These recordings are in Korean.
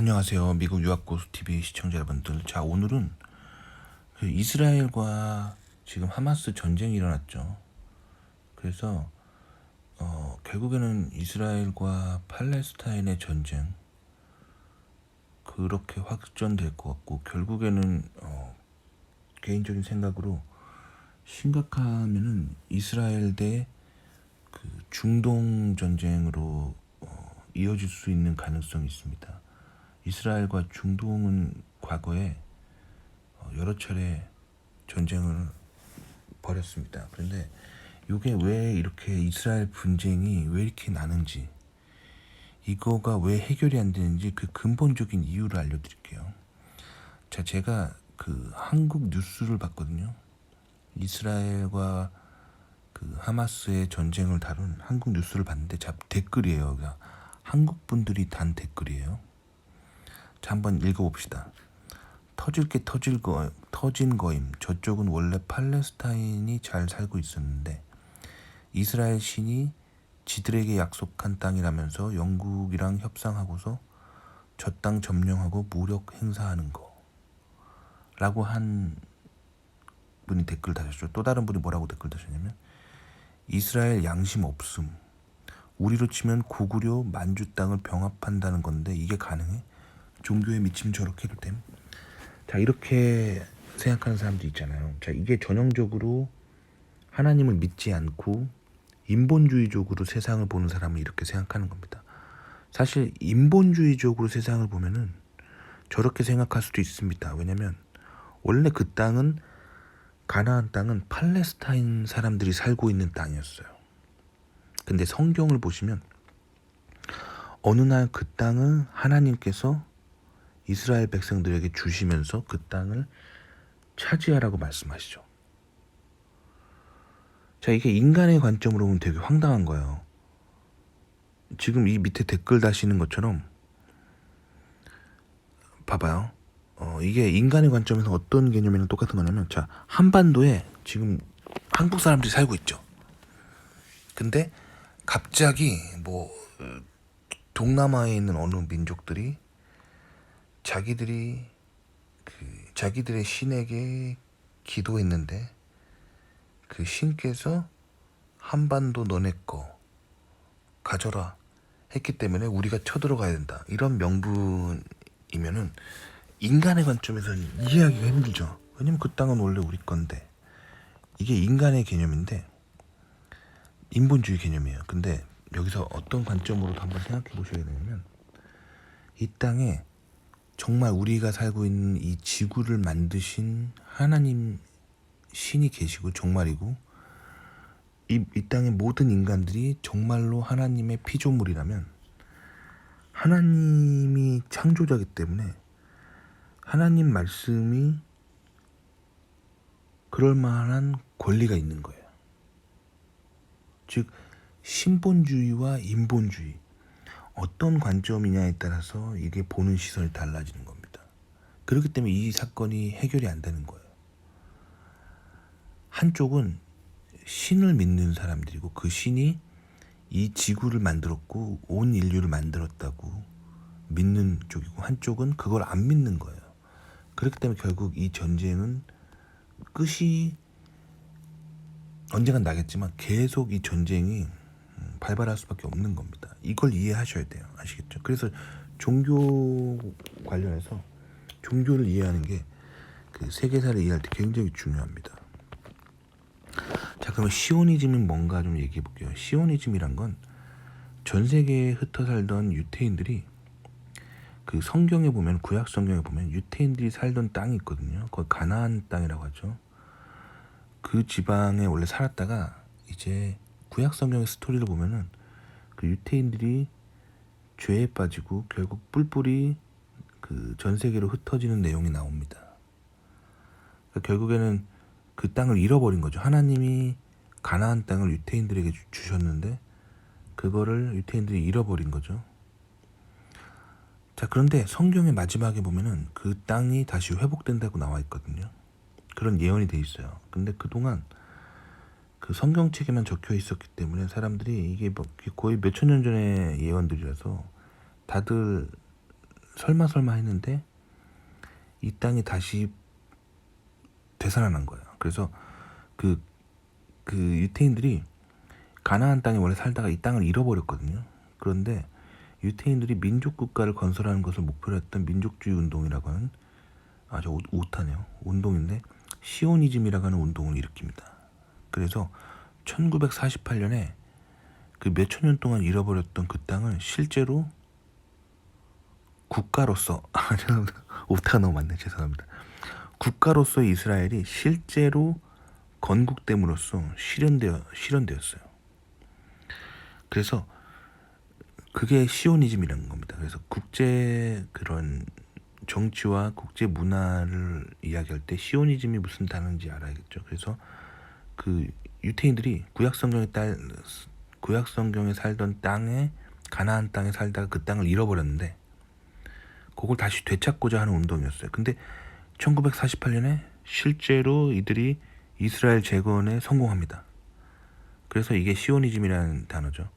안녕하세요. 미국 유학고수 TV 시청자 여러분들. 자, 오늘은 그 이스라엘과 지금 하마스 전쟁이 일어났죠. 그래서 어, 결국에는 이스라엘과 팔레스타인의 전쟁 그렇게 확전될 것 같고 결국에는 어, 개인적인 생각으로 심각하면은 이스라엘 대 그 중동 전쟁으로 어, 이어질 수 있는 가능성이 있습니다. 이스라엘과 중동은 과거에 어, 여러 차례 전쟁을 벌였습니다. 그런데 이게 왜 이렇게 이스라엘 분쟁이 왜 이렇게 나는지 이거가 왜 해결이 안 되는지 그 근본적인 이유를 알려드릴게요. 자, 제가 그 한국 뉴스를 봤거든요. 이스라엘과 그 하마스의 전쟁을 다룬 한국 뉴스를 봤는데 자 댓글이에요. 그러니까 한국 분들이 단 댓글이에요. 자 한번 읽어봅시다. 터질 게 터질 거 터진 거임. 저쪽은 원래 팔레스타인이 잘 살고 있었는데 이스라엘 신이 지들에게 약속한 땅이라면서 영국이랑 협상하고서 저 땅 점령하고 무력 행사하는 거. 라고 한 분이 댓글 다셨죠. 또 다른 분이 뭐라고 댓글 다셨냐면 이스라엘 양심 없음. 우리로 치면 고구려 만주 땅을 병합한다는 건데 이게 가능해? 종교에 미치면 저렇게 해도 됨? 자 이렇게 생각하는 사람도 있잖아요. 자 이게 전형적으로 하나님을 믿지 않고 인본주의적으로 세상을 보는 사람은 이렇게 생각하는 겁니다. 사실 인본주의적으로 세상을 보면은 저렇게 생각할 수도 있습니다. 왜냐면 원래 그 땅은 가나안 땅은 팔레스타인 사람들이 살고 있는 땅이었어요. 근데 성경을 보시면 어느 날 그 땅을 하나님께서 이스라엘 백성들에게 주시면서 그 땅을 차지하라고 말씀하시죠. 자, 이게 인간의 관점으로 보면 되게 황당한 거예요. 지금 이 밑에 댓글 다시는 것처럼 봐봐요. 어, 이게 인간의 관점에서 어떤 개념이랑 똑같은 거냐면 자, 한반도에 지금 한국 사람들이 살고 있죠. 근데 갑자기 뭐 어, 동남아에 있는 어느 민족들이 자기들이 그 자기들의 신에게 기도했는데 그 신께서 한반도 너네 거 가져라 했기 때문에 우리가 쳐들어가야 된다. 이런 명분이면은 인간의 관점에서는 이해하기가 힘들죠. 왜냐면 그 땅은 원래 우리 건데. 이게 인간의 개념인데 인본주의 개념이에요. 근데 여기서 어떤 관점으로 한번 생각해 보셔야 되냐면 이 땅에 정말 우리가 살고 있는 이 지구를 만드신 하나님 신이 계시고 정말이고 이, 이 땅의 모든 인간들이 정말로 하나님의 피조물이라면 하나님이 창조자이기 때문에 하나님 말씀이 그럴 만한 권리가 있는 거예요. 즉 신본주의와 인본주의 어떤 관점이냐에 따라서 이게 보는 시선이 달라지는 겁니다. 그렇기 때문에 이 사건이 해결이 안 되는 거예요. 한쪽은 신을 믿는 사람들이고 그 신이 이 지구를 만들었고 온 인류를 만들었다고 믿는 쪽이고 한쪽은 그걸 안 믿는 거예요. 그렇기 때문에 결국 이 전쟁은 끝이 언젠간 나겠지만 계속 이 전쟁이 음, 발발할 수밖에 없는 겁니다. 이걸 이해하셔야 돼요. 아시겠죠? 그래서 종교 관련해서 종교를 이해하는 게 그 세계사를 이해할 때 굉장히 중요합니다. 자, 그러면 시오니즘이 뭔가 좀 얘기해 볼게요. 시오니즘이란 건 전 세계에 흩어 살던 유태인들이 그 성경에 보면 구약 성경에 보면 유태인들이 살던 땅이 있거든요. 거기 가나안 땅이라고 하죠. 그 지방에 원래 살았다가 이제 구약 성경의 스토리를 보면은 그 유태인들이 죄에 빠지고 결국 뿔뿔이 그 전 세계로 흩어지는 내용이 나옵니다. 그러니까 결국에는 그 땅을 잃어버린 거죠. 하나님이 가나안 땅을 유태인들에게 주- 주셨는데 그거를 유태인들이 잃어버린 거죠. 자, 그런데 성경의 마지막에 보면은 그 땅이 다시 회복된다고 나와 있거든요. 그런 예언이 돼 있어요. 근데 그동안 그 성경 책에만 적혀 있었기 때문에 사람들이 이게 뭐 거의 몇 천 년 전의 예언들이라서 다들 설마 설마 했는데 이 땅이 다시 되살아난 거예요. 그래서 그, 그 유태인들이 가나안 땅에 원래 살다가 이 땅을 잃어버렸거든요. 그런데 유태인들이 민족 국가를 건설하는 것을 목표로 했던 민족주의 운동이라고 하는 아주 오- 오타네요. 운동인데 시오니즘이라고 하는 운동을 일으킵니다. 그래서 1948년에 그 몇천 년 동안 잃어버렸던 그 땅을 실제로 국가로서 아 죄송합니다 오타가 너무 많네 죄송합니다 국가로서 이스라엘이 실제로 건국됨으로써 실현되어 실현되었어요. 그래서 그게 시오니즘이라는 겁니다. 그래서 국제 그런 정치와 국제 문화를 이야기할 때 시오니즘이 무슨 단어인지 알아야겠죠. 그래서 그 유태인들이 구약 성경에 딸 구약 성경에 살던 땅에 가나안 땅에 살다가 그 땅을 잃어버렸는데 그걸 다시 되찾고자 하는 운동이었어요. 근데 1948년에 실제로 이들이 이스라엘 재건에 성공합니다. 그래서 이게 시오니즘이라는 단어죠.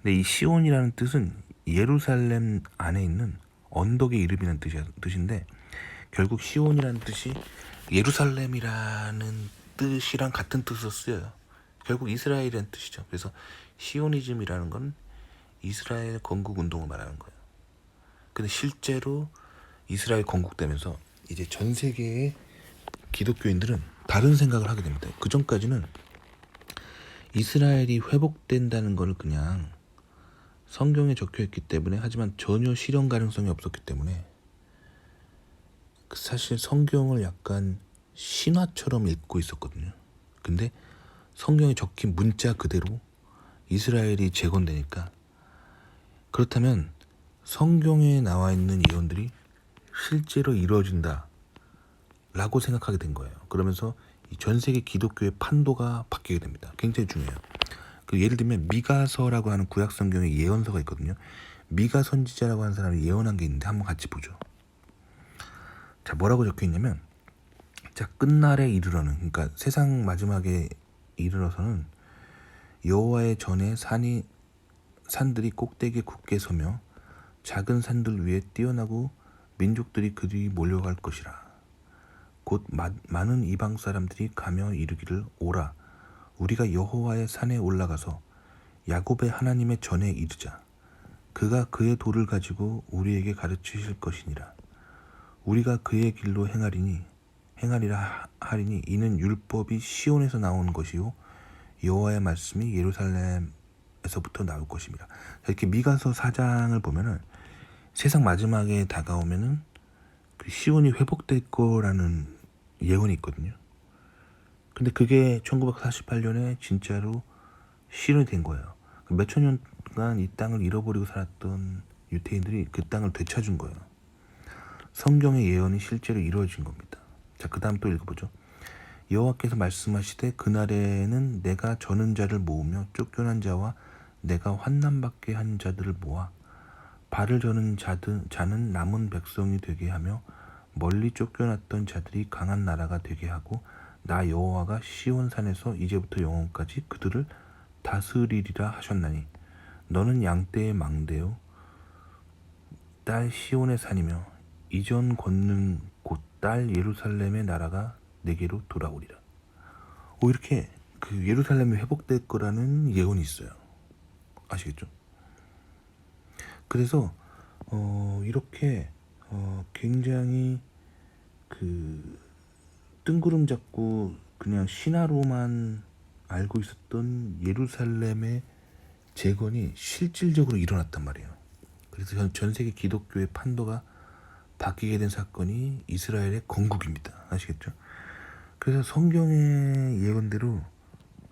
근데 이 시온이라는 뜻은 예루살렘 안에 있는 언덕의 이름이라는 뜻인데 결국 시온이라는 뜻이 예루살렘이라는 뜻이랑 같은 뜻으로 쓰여요. 결국 이스라엘이라는 뜻이죠. 그래서 시오니즘이라는 건 이스라엘 건국 운동을 말하는 거예요. 근데 실제로 이스라엘 건국되면서 이제 전 세계의 기독교인들은 다른 생각을 하게 됩니다. 그 전까지는 이스라엘이 회복된다는 걸 그냥 성경에 적혀 있기 때문에 하지만 전혀 실현 가능성이 없었기 때문에 그 사실 성경을 약간 신화처럼 읽고 있었거든요. 근데 성경에 적힌 문자 그대로 이스라엘이 재건되니까 그렇다면 성경에 나와 있는 예언들이 실제로 이루어진다 라고 생각하게 된 거예요. 그러면서 이전 세계 기독교의 판도가 바뀌게 됩니다. 굉장히 중요해요. 그 예를 들면 미가서라고 하는 구약 성경에 예언서가 있거든요. 미가 선지자라고 하는 사람이 예언한 게 있는데 한번 같이 보죠. 자, 뭐라고 적혀 있냐면 자, 끝날에 이르러는 그러니까 세상 마지막에 이르러서는 여호와의 전에 산이 산들이 꼭대기에 굳게 서며 작은 산들 위에 뛰어나고 민족들이 그들이 몰려갈 것이라. 곧 마, 많은 이방 사람들이 가며 이르기를 오라. 우리가 여호와의 산에 올라가서 야곱의 하나님의 전에 이르자. 그가 그의 도를 가지고 우리에게 가르치실 것이니라. 우리가 그의 길로 행하리니 행하리라 하리니 이는 율법이 시온에서 나온 것이요 여호와의 말씀이 예루살렘에서부터 나올 것입니다. 이렇게 미가서 4장을 보면은 세상 마지막에 다가오면은 그 시온이 회복될 거라는 예언이 있거든요. 근데 그게 1948년에 진짜로 실현이 된 거예요. 몇천 년간 이 땅을 잃어버리고 살았던 유태인들이 그 땅을 되찾은 거예요. 성경의 예언이 실제로 이루어진 겁니다. 자, 그 다음 또 읽어보죠. 여호와께서 말씀하시되 그날에는 내가 저는 자를 모으며 쫓겨난 자와 내가 환난받게 한 자들을 모아 발을 저는 자들, 자는 남은 백성이 되게 하며 멀리 쫓겨났던 자들이 강한 나라가 되게 하고 나 여호와가 시온산에서 이제부터 영원까지 그들을 다스리리라 하셨나니 너는 양떼의 망대요 딸 시온의 산이며 이전 권능 곧 딸 예루살렘의 나라가 내게로 돌아오리라. 오 이렇게 그 예루살렘이 회복될 거라는 예언이 있어요. 아시겠죠? 그래서 어 이렇게 어 굉장히 그 뜬구름 잡고 그냥 신화로만 알고 있었던 예루살렘의 재건이 실질적으로 일어났단 말이에요. 그래서 전, 전 세계 기독교의 판도가 바뀌게 된 사건이 이스라엘의 건국입니다. 아시겠죠? 그래서 성경의 예언대로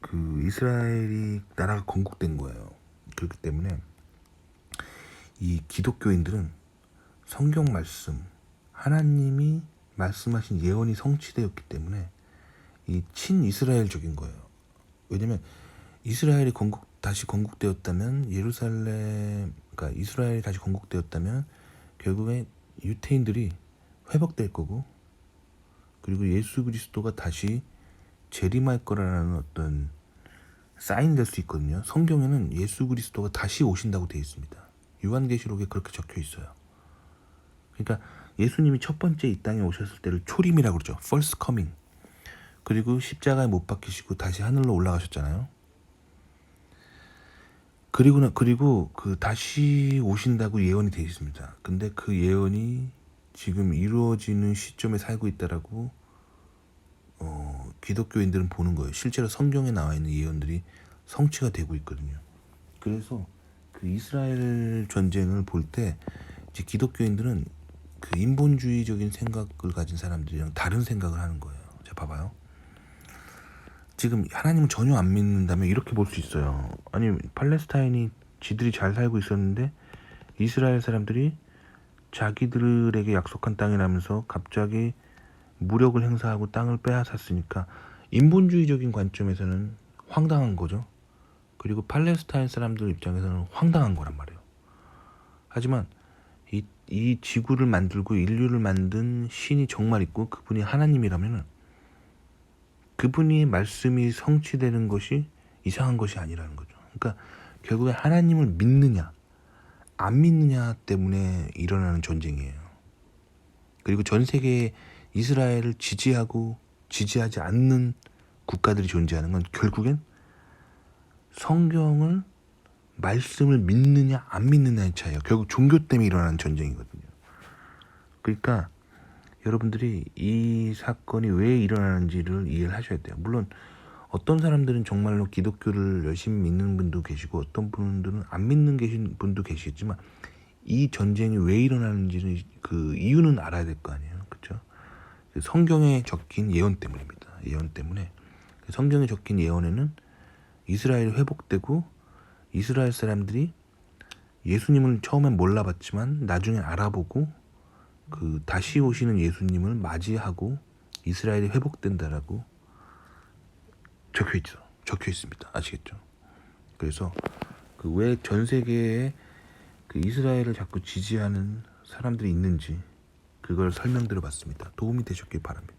그 이스라엘이 나라가 건국된 거예요. 그렇기 때문에 이 기독교인들은 성경 말씀, 하나님이 말씀하신 예언이 성취되었기 때문에 이 친이스라엘적인 거예요. 왜냐면 이스라엘이 건국 다시 건국되었다면 예루살렘 그러니까 이스라엘이 다시 건국되었다면 결국에 유태인들이 회복될 거고 그리고 예수 그리스도가 다시 재림할 거라는 어떤 사인 될 수 있거든요. 성경에는 예수 그리스도가 다시 오신다고 되어 있습니다. 요한계시록에 그렇게 적혀 있어요. 그러니까 예수님이 첫 번째 이 땅에 오셨을 때를 초림이라고 그러죠. first coming. 그리고 십자가에 못 박히시고 다시 하늘로 올라가셨잖아요. 그리고 나 그리고 그 다시 오신다고 예언이 되어 있습니다. 근데 그 예언이 지금 이루어지는 시점에 살고 있다라고 어, 기독교인들은 보는 거예요. 실제로 성경에 나와 있는 예언들이 성취가 되고 있거든요. 그래서 그 이스라엘 전쟁을 볼 때 이제 기독교인들은 그 인본주의적인 생각을 가진 사람들이랑 다른 생각을 하는 거예요. 자 봐봐요. 지금 하나님을 전혀 안 믿는다면 이렇게 볼 수 있어요. 아니 팔레스타인이 지들이 잘 살고 있었는데 이스라엘 사람들이 자기들에게 약속한 땅이라면서 갑자기 무력을 행사하고 땅을 빼앗았으니까 인본주의적인 관점에서는 황당한 거죠. 그리고 팔레스타인 사람들 입장에서는 황당한 거란 말이에요. 하지만 이, 이 지구를 만들고 인류를 만든 신이 정말 있고 그분이 하나님이라면은 그분이 말씀이 성취되는 것이 이상한 것이 아니라는 거죠. 그러니까 결국에 하나님을 믿느냐 안 믿느냐 때문에 일어나는 전쟁이에요. 그리고 전 세계에 이스라엘을 지지하고 지지하지 않는 국가들이 존재하는 건 결국엔 성경을 말씀을 믿느냐 안 믿느냐의 차이예요. 결국 종교 때문에 일어나는 전쟁이거든요. 그러니까 여러분들이 이 사건이 왜 일어나는지를 이해를 하셔야 돼요. 물론 어떤 사람들은 정말로 기독교를 열심히 믿는 분도 계시고 어떤 분들은 안 믿는 계신 분도 계시겠지만 이 전쟁이 왜 일어나는지는 그 이유는 알아야 될 거 아니에요. 그렇죠? 성경에 적힌 예언 때문입니다. 예언 때문에 성경에 적힌 예언에는 이스라엘이 회복되고 이스라엘 사람들이 예수님을 처음엔 몰라봤지만 나중에 알아보고 그 다시 오시는 예수님을 맞이하고 이스라엘이 회복된다라고 적혀 있죠. 적혀 있습니다. 아시겠죠? 그래서 그 왜 전 세계에 그 이스라엘을 자꾸 지지하는 사람들이 있는지 그걸 설명드려 봤습니다. 도움이 되셨길 바랍니다.